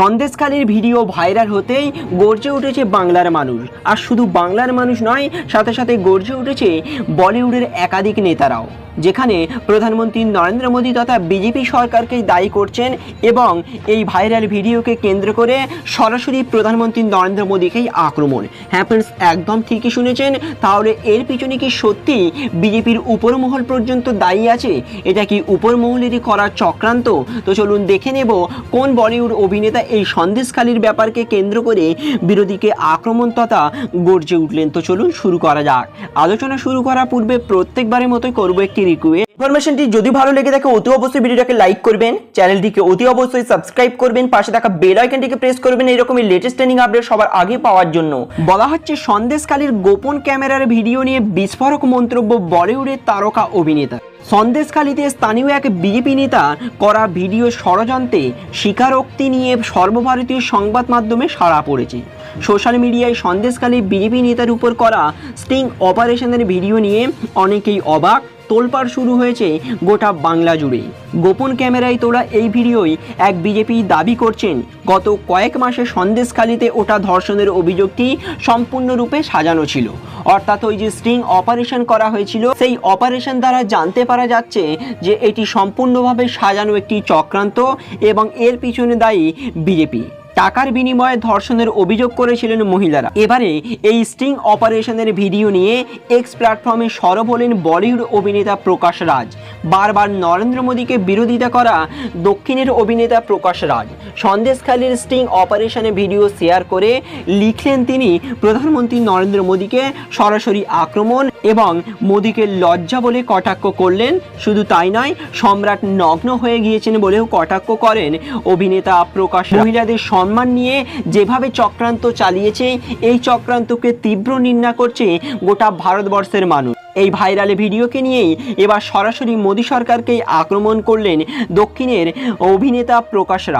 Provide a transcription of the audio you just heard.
সন্দেশখালীর video viral হতেই গর্জে উঠেছে বাংলার মানুষ। আর শুধু বাংলার মানুষ নয়, সাথে সাথে গর্জে উঠেছে বলিউডের একাধিক নেতারাও। যেখানে প্রধানমন্ত্রী নরেন্দ্র মোদী তথা বিজেপি সরকারকে দায়ী করছেন এবং এই ভাইরাল ভিডিওকে কেন্দ্র করে সরাসরি প্রধানমন্ত্রী নরেন্দ্র মোদীকেই আক্রমণ। হ্যাঁ ফ্রেন্ডস একদম ঠিকই শুনেছেন। তাহলে এর পিছনে কি সত্যি বিজেপির উপরমহল পর্যন্ত দায়ী আছে? এটা কি উপরমহলেরই করার চক্রান্ত? তো চলুন দেখে নেব কোন বলিউড অভিনেতা এই সন্দেশখালীর ব্যাপারকে কেন্দ্র করে বিরোধীকে আক্রমণ তথা গর্জে উঠলেন। তো চলুন শুরু করা যাক। আলোচনা শুরু করার পূর্বে প্রত্যেকবারের মতোই করব একটি রিকোয়েস্ট ইনফরমেশনটি যদি ভালো লেগে থাকে, অতি অবশ্যই ভিডিওটাকে লাইক করবেন, চ্যানেলটিকে অতি অবশ্যই সাবস্ক্রাইব করবেন, পাশে থাকা বেল আইকনটিকে প্রেস করবেন, এরকমই লেটেস্ট ট্রেনিং আপডেট সবার আগে পাওয়ার জন্য। বলা হচ্ছে, সন্দেশখালীর গোপন ক্যামেরার ভিডিও নিয়ে বিস্ফোরক মন্তব্য বলিউডের তারকা অভিনেতা। সন্দেশখালীতে স্থানীয় এক বিজেপি নেতা করা ভিডিও ষড়যন্ত্রে স্বীকারোক্তি নিয়ে সর্বভারতীয় সংবাদ মাধ্যমে সাড়া পড়েছে। সোশ্যাল মিডিয়ায় সন্দেশখালী বিজেপি নেতার উপর করা স্টিং অপারেশনের ভিডিও নিয়ে অনেকেই অবাক। তোলপাড় শুরু হয়েছে গোটা বাংলা জুড়ে। গোপন ক্যামেরায় তোলা এই ভিডিওই এক বিজেপি দাবি করছেন, গত কয়েক মাসে সন্দেশখালিতে ওঠা ধর্ষণের অভিযোগটি সম্পূর্ণরূপে সাজানো ছিল। অর্থাৎ ওই যে স্ট্রিং অপারেশন করা হয়েছিল, সেই অপারেশন দ্বারা জানতে পারা যাচ্ছে যে এটি সম্পূর্ণভাবে সাজানো একটি চক্রান্ত এবং এর পিছনে দায়ী বিজেপি। টাকার বিনিময়ে ধর্ষণের অভিযোগ করেছিলেন মহিলারা। এবারে এই স্টিং অপারেশনের ভিডিও নিয়ে এক্স প্ল্যাটফর্মে সরব হলেন বলিউড অভিনেতা প্রকাশ রাজ। বারবার নরেন্দ্র মোদীকে বিরোধিতা করা দক্ষিণের অভিনেতা প্রকাশ রাজ। সন্দেশখালীর স্টিং অপারেশনের ভিডিও শেয়ার করে লিখলেন তিনি, প্রধানমন্ত্রী নরেন্দ্র মোদীকে সরাসরি আক্রমণ এবং মোদীকে লজ্জা বলে কটাক্ষ করলেন। শুধু তাই নয়, সম্রাট নগ্ন হয়ে গিয়েছেন বলেও কটাক্ষ করেন অভিনেতা প্রকাশ মহিলাদের সম্মান নিয়ে যেভাবে চক্রান্ত চালিয়েছে, এই চক্রান্তকে তীব্র নিন্দা করছে গোটা ভারতবর্ষের মানুষ। এই ভাইরাল ভিডিওকে নিয়েই এবার সরাসরি মোদী সরকারকেই আক্রমণ করলেন দক্ষিণের অভিনেতা প্রকাশ রাজ